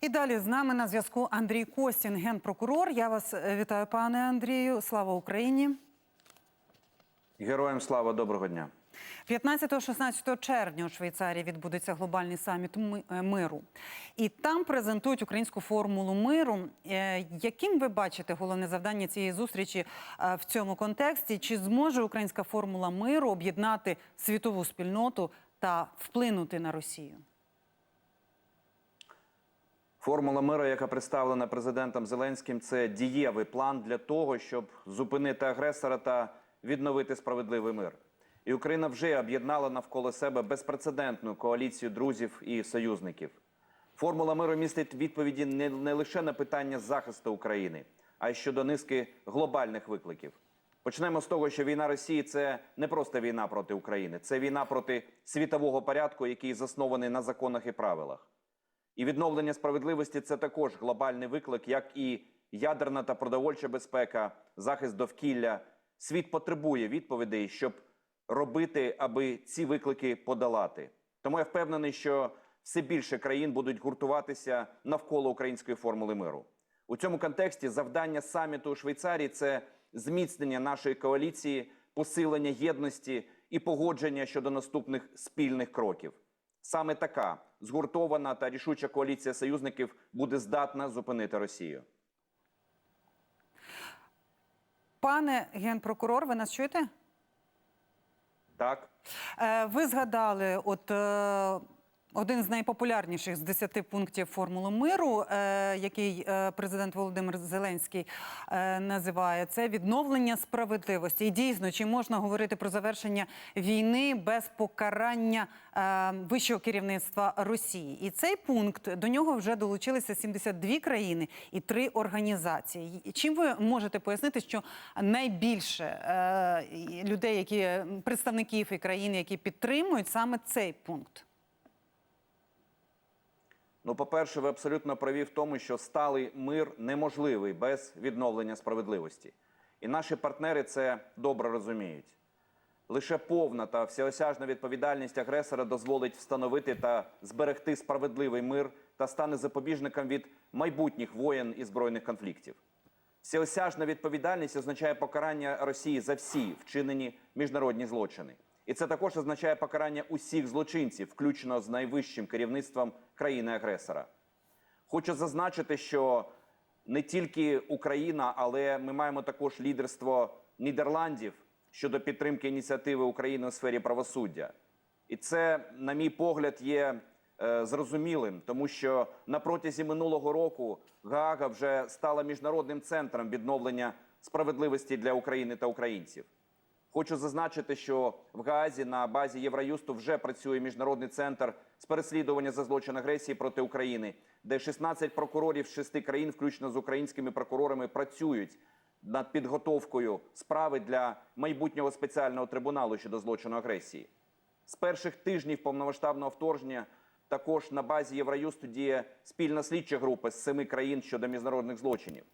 І далі з нами на зв'язку Андрій Костін, генпрокурор. Я вас е, вітаю, пане Андрію. Слава Україні. Героям слава доброго дня. 15-16 червня у Швейцарії відбудеться глобальний саміт е, миру. І там презентують українську формулу миру. Е, Яким ви бачите головне завдання цієї зустрічі в цьому контексті? Чи зможе українська формула миру об'єднати світову спільноту та вплинути на Росію? Формула миру, яка представлена президентом Зеленським, це дієвий план для того, щоб зупинити агресора та відновити справедливий мир. І Україна вже об'єднала навколо себе безпрецедентну коаліцію друзів і союзників. Формула миру містить відповіді не, не лише на питання захисту України, а й щодо низки глобальних викликів. Почнемо з того, що війна Росії це не просто війна проти України, це війна проти світового порядку, який заснований на законах і правилах. І відновлення справедливості це також глобальний виклик, як і ядерна та продовольча безпека, захист довкілля. Світ потребує відповідей, щоб робити, аби ці виклики подолати. Тому я впевнений, що все більше країн будуть гуртуватися навколо української формули миру. У цьому контексті завдання саміту у Швейцарії це зміцнення нашої коаліції, посилення єдності і погодження щодо наступних спільних кроків. Саме така згуртована та рішуча коаліція союзників буде здатна зупинити Росію. Пане генпрокурор, ви нас чуєте? Так, Е, Ви згадали, от е, один з найпопулярніших з 10 пунктів формули миру, е, який е, президент Володимир Зеленський е, називає, це відновлення справедливості. І дійсно, чи можна говорити про завершення війни без покарання вищого керівництва Росії? І цей пункт до нього вже долучилися 72 країни і три організації. Чим ви можете пояснити, що найбільше людей, які представників і країн, які підтримують саме цей пункт? Ну по-перше, ви абсолютно праві в тому, що сталий мир неможливий без відновлення справедливості. І наші партнери це добре розуміють. Лише повна та всеосяжна відповідальність агресора дозволить встановити та зберегти справедливий мир та стане запобіжником від майбутніх воєн і збройних конфліктів. Всеосяжна відповідальність означає покарання Росії за всі вчинені міжнародні злочини. І це також означає покарання усіх злочинців, включно з найвищим керівництвом країни-агресора. Хочу зазначити, що не тільки Україна, але ми маємо також лідерство Нідерландів щодо підтримки ініціативи України у сфері правосуддя. І це, на мій погляд, є е, зрозумілим, тому що на протязі минулого року Гаага вже стала міжнародним центром відновлення справедливості для України та українців. Хочу зазначити, що в Гаазі на базі Євроюсту вже працює міжнародний центр з переслідування за злочин агресії проти України, де 16 прокурорів з шести країн, включно з українськими прокурорами, працюють над підготовкою справи для майбутнього спеціального трибуналу щодо злочину агресії. З перших тижнів повномасштабного вторгнення також на базі Євроюсту діє спільна слідча група з семи країн щодо міжнародних злочинів.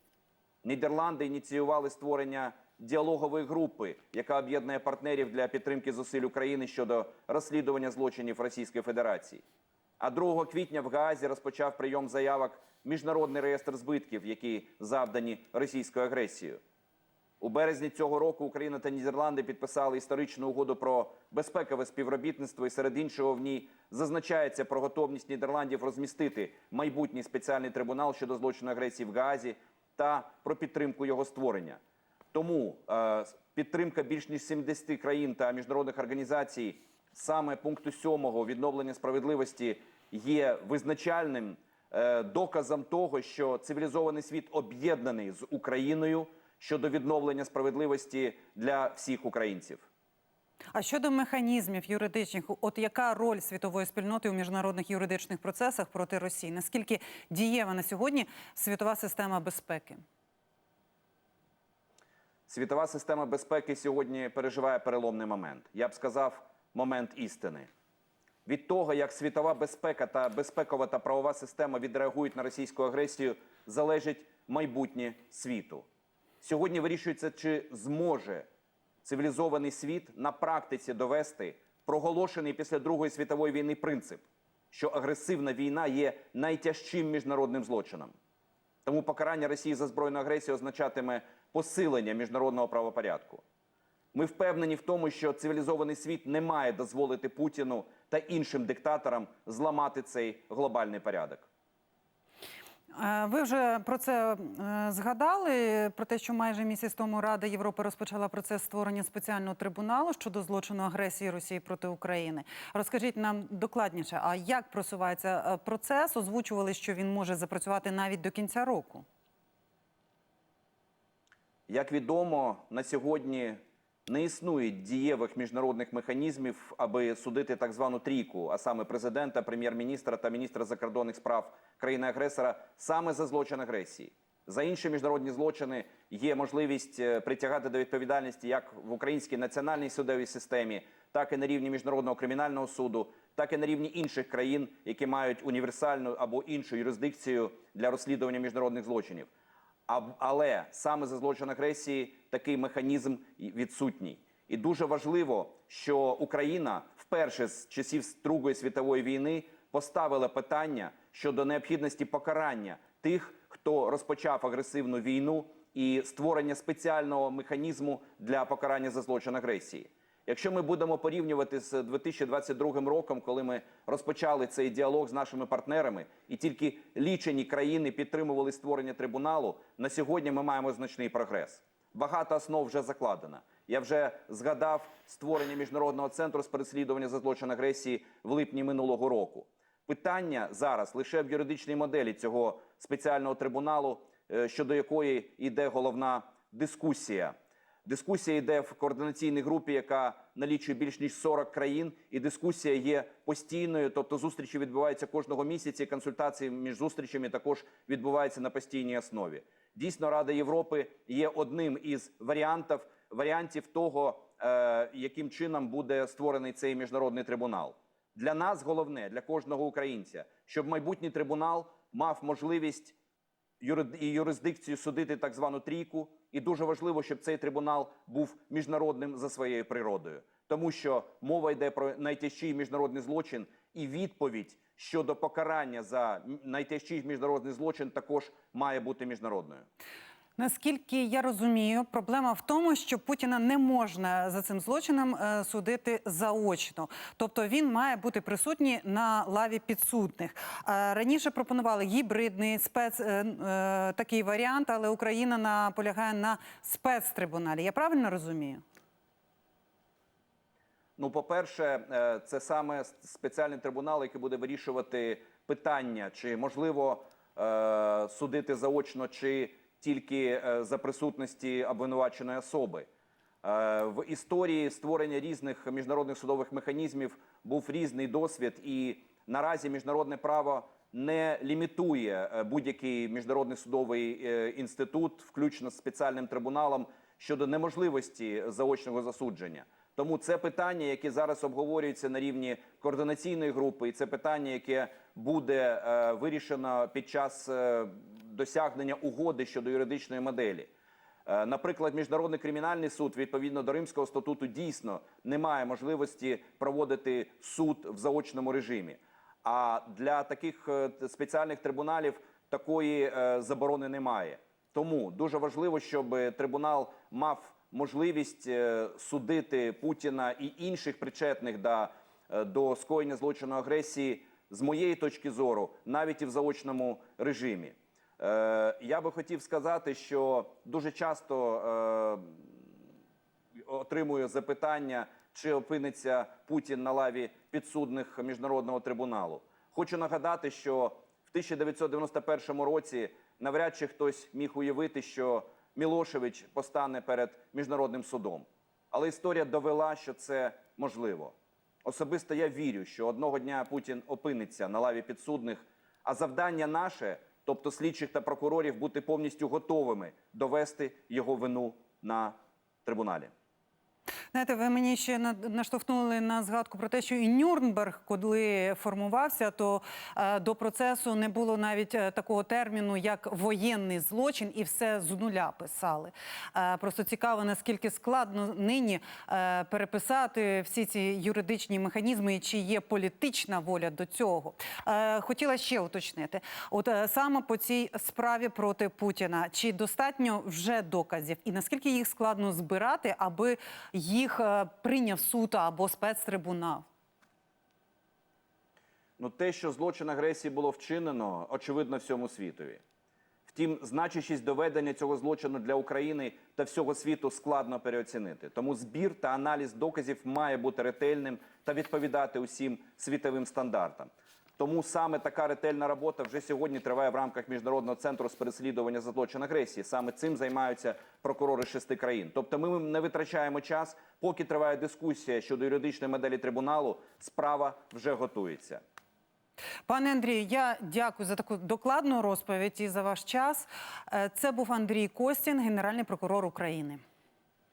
Нідерланди ініціювали створення діалогової групи, яка об'єднує партнерів для підтримки зусиль України щодо розслідування злочинів Російської Федерації. А 2 квітня в Гаазі розпочав прийом заявок міжнародний реєстр збитків, які завдані російською агресією. У березні цього року Україна та Нідерланди підписали історичну угоду про безпекове співробітництво, і серед іншого в ній зазначається про готовність Нідерландів розмістити майбутній спеціальний трибунал щодо злочину агресії в Гаазі та про підтримку його створення. Тому е, підтримка більш ніж 70 країн та міжнародних організацій саме пункту 7 відновлення справедливості є визначальним е, доказом того, що цивілізований світ об'єднаний з Україною щодо відновлення справедливості для всіх українців. А щодо механізмів юридичних, от яка роль світової спільноти у міжнародних юридичних процесах проти Росії? Наскільки дієва на сьогодні світова система безпеки? Світова система безпеки сьогодні переживає переломний момент. Я б сказав, момент істини. Від того, як світова безпека та безпекова та правова система відреагують на російську агресію, залежить майбутнє світу. Сьогодні вирішується, чи зможе цивілізований світ на практиці довести проголошений після Другої світової війни принцип що агресивна війна є найтяжчим міжнародним злочином. Тому покарання Росії за збройну агресію означатиме посилення міжнародного правопорядку. Ми впевнені в тому, що цивілізований світ не має дозволити Путіну та іншим диктаторам зламати цей глобальний порядок. Е, Ви вже про це е, згадали про те, що майже місяць тому Рада Європи розпочала процес створення спеціального трибуналу щодо злочину агресії Росії проти України. Розкажіть нам докладніше, а як просувається е, процес? Озвучували, що він може запрацювати навіть до кінця року. Як відомо, на сьогодні не існує дієвих міжнародних механізмів, аби судити так звану трійку, а саме президента, прем'єр-міністра та міністра закордонних справ країни-агресора саме за злочин агресії. За інші міжнародні злочини є можливість е, притягати до відповідальності як в українській національній судовій системі, так і на рівні міжнародного кримінального суду, так і на рівні інших країн, які мають універсальну або іншу юрисдикцію для розслідування міжнародних злочинів. Але саме за злочин агресії такий механізм відсутній. І дуже важливо, що Україна вперше з часів Другої світової війни поставила питання щодо необхідності покарання тих, хто розпочав агресивну війну і створення спеціального механізму для покарання за злочин агресії. Якщо ми будемо порівнювати з 2022 роком, коли ми розпочали цей діалог з нашими партнерами, і тільки лічені країни підтримували створення трибуналу, на сьогодні ми маємо значний прогрес. Багато основ вже закладено. Я вже згадав створення міжнародного центру з переслідування за злочин агресії в липні минулого року. Питання зараз лише в юридичній моделі цього спеціального трибуналу, е, щодо якої йде головна дискусія. Дискусія йде в координаційній групі, яка налічує більш ніж 40 країн, і дискусія є постійною. Тобто зустрічі відбуваються кожного місяця. і Консультації між зустрічами також відбуваються на постійній основі. Дійсно, Рада Європи є одним із варіантів варіантів того, е, яким чином буде створений цей міжнародний трибунал. Для нас головне, для кожного українця, щоб майбутній трибунал мав можливість і юрисдикцію судити так звану трійку. І дуже важливо, щоб цей трибунал був міжнародним за своєю природою, тому що мова йде про найтяжчий міжнародний злочин, і відповідь щодо покарання за найтяжчий міжнародний злочин також має бути міжнародною. Наскільки я розумію, проблема в тому, що Путіна не можна за цим злочином е, судити заочно, тобто він має бути присутній на лаві підсудних. Е, раніше пропонували гібридний спец е, такий варіант, але Україна наполягає на спецтрибуналі. Я правильно розумію? Ну, по-перше, це саме спеціальний трибунал, який буде вирішувати питання, чи можливо судити заочно, чи тільки е, за присутності обвинуваченої особи. Е, В історії створення різних міжнародних судових механізмів був різний досвід, і наразі міжнародне право не лімітує е, будь-який міжнародний судовий інститут, включно з спеціальним трибуналом, щодо неможливості заочного засудження. Тому це питання, яке зараз обговорюється на рівні координаційної групи, і це питання, яке буде вирішено під час досягнення угоди щодо юридичної моделі. Е, Наприклад, міжнародний кримінальний суд відповідно до Римського статуту дійсно не має можливості проводити суд в заочному режимі. А для таких е, спеціальних трибуналів такої е, заборони немає. Тому дуже важливо, щоб трибунал мав можливість судити Путіна і інших причетних до, до скоєння злочину агресії, з моєї точки зору, навіть і в заочному режимі. Е, Я би хотів сказати, що дуже часто е, отримую запитання, чи опиниться Путін на лаві підсудних міжнародного трибуналу. Хочу нагадати, що в 1991 році навряд чи хтось міг уявити, що Мілошевич постане перед міжнародним судом. Але історія довела, що це можливо. Особисто я вірю, що одного дня Путін опиниться на лаві підсудних, а завдання наше, тобто слідчих та прокурорів, бути повністю готовими довести його вину на трибуналі. Знаєте, ви мені ще наштовхнули на згадку про те, що і Нюрнберг, коли формувався, то е, до процесу не було навіть е, такого терміну, як воєнний злочин, і все з нуля писали. Е, просто цікаво, наскільки складно нині переписати всі ці юридичні механізми, і чи є політична воля до цього. Хотіла ще уточнити: от саме по цій справі проти Путіна, чи достатньо вже доказів, і наскільки їх складно збирати, аби їх е, прийняв суд або спецтрибунал? Ну, те, що злочин агресії було вчинено, очевидно всьому світові. Втім, значущість доведення цього злочину для України та всього світу складно переоцінити. Тому збір та аналіз доказів має бути ретельним та відповідати усім світовим стандартам. Тому саме така ретельна робота вже сьогодні триває в рамках міжнародного центру з переслідування за злочин агресії. Саме цим займаються прокурори шести країн. Тобто, ми не витрачаємо час, поки триває дискусія щодо юридичної моделі трибуналу. Справа вже готується. Пане Андрію, я дякую за таку докладну розповідь і за ваш час. Е, Це був Андрій Костін, генеральний прокурор України.